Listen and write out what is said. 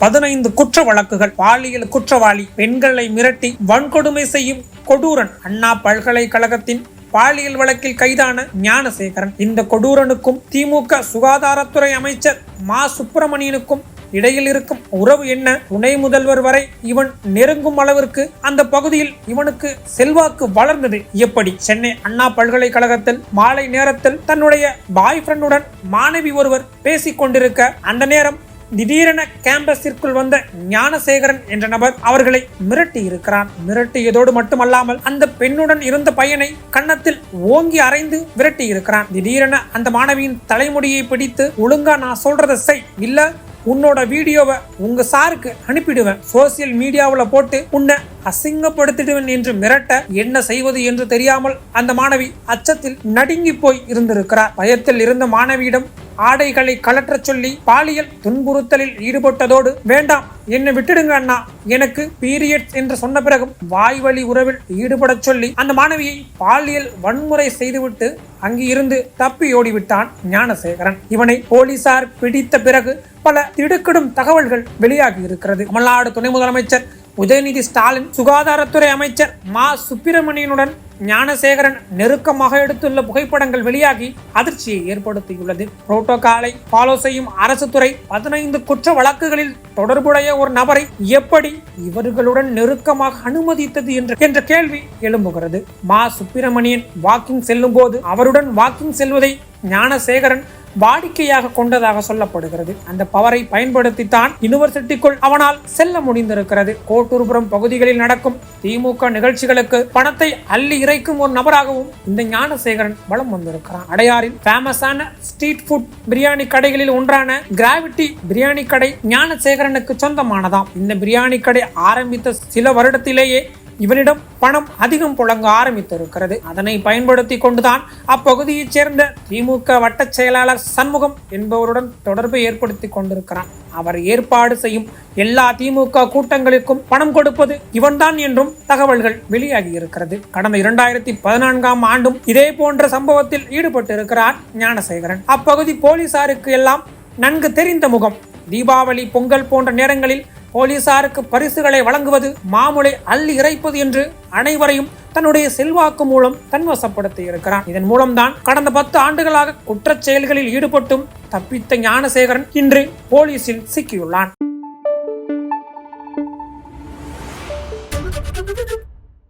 பதினைந்து குற்ற வழக்குகள் பாலியல் குற்றவாளி பெண்களை மிரட்டி வன்கொடுமை செய்யும் கொடூரன் அண்ணா பல்கலைக்கழகத்தின் பாலியல் வழக்கில் கைதான ஞானசேகரன். இந்த கொடூரனுக்கும் திமுக சுகாதாரத்துறை அமைச்சர் மா. சுப்பிரமணியனுக்கும் இடையில் இருக்கும் உறவு என்ன? துணை முதல்வர் வரை இவன் நெருங்கும் அளவிற்கு அந்த பகுதியில் இவனுக்கு செல்வாக்கு வளர்ந்தது எப்படி? சென்னை அண்ணா பல்கலைக்கழகத்தில் மாலை நேரத்தில் தன்னுடைய பாய் ஃப்ரெண்டுடன் மாணவி ஒருவர் பேசிக் கொண்டிருக்க அந்த நேரம் திடீரென கேம்பஸிற்குள் வந்த ஞானசேகரன் என்ற நபர் அவர்களை மிரட்டி இருக்கிறான். மிரட்டியதோடு மட்டுமல்லாமல் அந்த பெண்ணுடன் இருந்த பையனை கன்னத்தில் ஓங்கி அரைந்து விரட்டி இருக்கிறான். திடீரென அந்த மாணவியின் தலைமுடியை பிடித்து ஒழுங்கா நான் சொல்றதை செய். இல்ல உன்னோட வீடியோவை உங்க சாருக்கு அனுப்பிடுவேன். சோசியல் மீடியாவில் போட்டு உன்னை அசிங்கப்படுத்திடுவேன் என்று மிரட்ட என்ன செய்வது என்று தெரியாமல் அந்த மாணவி அச்சத்தில் நடுங்கி போய் இருந்திருக்கிறார். பயத்தில் இருந்த மாணவியிடம் ஆடைகளை கலற்றச் சொல்லி பாலியல் துன்புறுத்தலில் ஈடுபட்டதோடு வேண்டாம் என்னை விட்டுடுங்க அண்ணா. எனக்கு பீரியட்ஸ் என்று சொன்ன பிறகும் வாய்வழி உறவில் ஈடுபடச் சொல்லி அந்த மாணவியை பாலியல் வன்முறை செய்துவிட்டு அங்கிருந்து தப்பி ஓடிவிட்டான் ஞானசேகரன். இவனை போலீசார் பிடித்த பிறகு பல திடுக்கிடும் தகவல்கள் வெளியாகி இருக்கிறது. தமிழ்நாடு துணை முதலமைச்சர் உதயநிதி ஸ்டாலின் சுகாதாரத்துறை அமைச்சர் மா. சுப்பிரமணியனுடன் ஞானசேகரன் நெருக்கமாக எடுத்துள்ள புகைப்படங்கள் வெளியாகி அதிர்ச்சியை ஏற்படுத்தியுள்ளது. புரோட்டோகாலை ஃபாலோ செய்யும் அரசு துறை பதினைந்து குற்ற வழக்குகளில் தொடர்புடைய ஒரு நபரை எப்படி இவர்களுடன் நெருக்கமாக அனுமதித்தது என்ற என்ற கேள்வி எழும்புகிறது. மா சுப்பிரமணியன் வாக்கிங் செல்லும் போது அவருடன் வாக்கிங் செல்வதை ஞானசேகரன் வாடிக்கையாக கொண்டதாக சொல்லப்படுகிறது. அந்த பவரை பயன்படுத்தித்தான் யூனிவர்சிட்டிக்குள் அவனால் செல்ல முடிந்திருக்கிறது. கோட்டூர்புரம் பகுதிகளில் நடக்கும் திமுக நிகழ்ச்சிகளுக்கு பணத்தை அள்ளி இறைக்கும் ஒரு நபராகவும் இந்த ஞானசேகரன் வலம் வந்திருக்கிறான். அடையாறில் ஃபேமஸான ஸ்ட்ரீட் ஃபுட் பிரியாணி கடைகளில் ஒன்றான கிராவிட்டி பிரியாணி கடை ஞானசேகரனுக்கு சொந்தமானதாம். இந்த பிரியாணி கடை ஆரம்பித்த சில வருடத்திலேயே இவனிடம் பணம் அதிகம் புழங்க ஆரம்பித்திருக்கிறது. அதனை பயன்படுத்தி கொண்டுதான் அப்பகுதியைச் சேர்ந்த திமுக வட்டச் செயலாளர் சண்முகம் என்பவருடன் தொடர்பை ஏற்படுத்தி கொண்டிருக்கிறான். அவர் ஏற்பாடு செய்யும் எல்லா திமுக கூட்டங்களுக்கும் பணம் கொடுப்பது இவன்தான் என்றும் தகவல்கள் வெளியாகி இருக்கிறது கடந்த இரண்டாயிரத்தி பதினான்காம் ஆண்டும் இதே போன்ற சம்பவத்தில் ஈடுபட்டிருக்கிறார் ஞானசேகரன். அப்பகுதி போலீசாருக்கு எல்லாம் நன்கு தெரிந்த முகம். தீபாவளி பொங்கல் போன்ற நேரங்களில் போலீசாருக்கு பரிசுகளை வழங்குவது மாமூலை அள்ளி இறைப்பது என்று அனைவரையும் தன்னுடைய செல்வாக்கு மூலம் தன்வசப்படுத்தி இருக்கிறான். இதன் மூலம்தான் கடந்த பத்து ஆண்டுகளாக குற்றச் செயல்களில் ஈடுபட்டும் தப்பித்த ஞானசேகரன் இன்று போலீசில் சிக்கியுள்ளான்.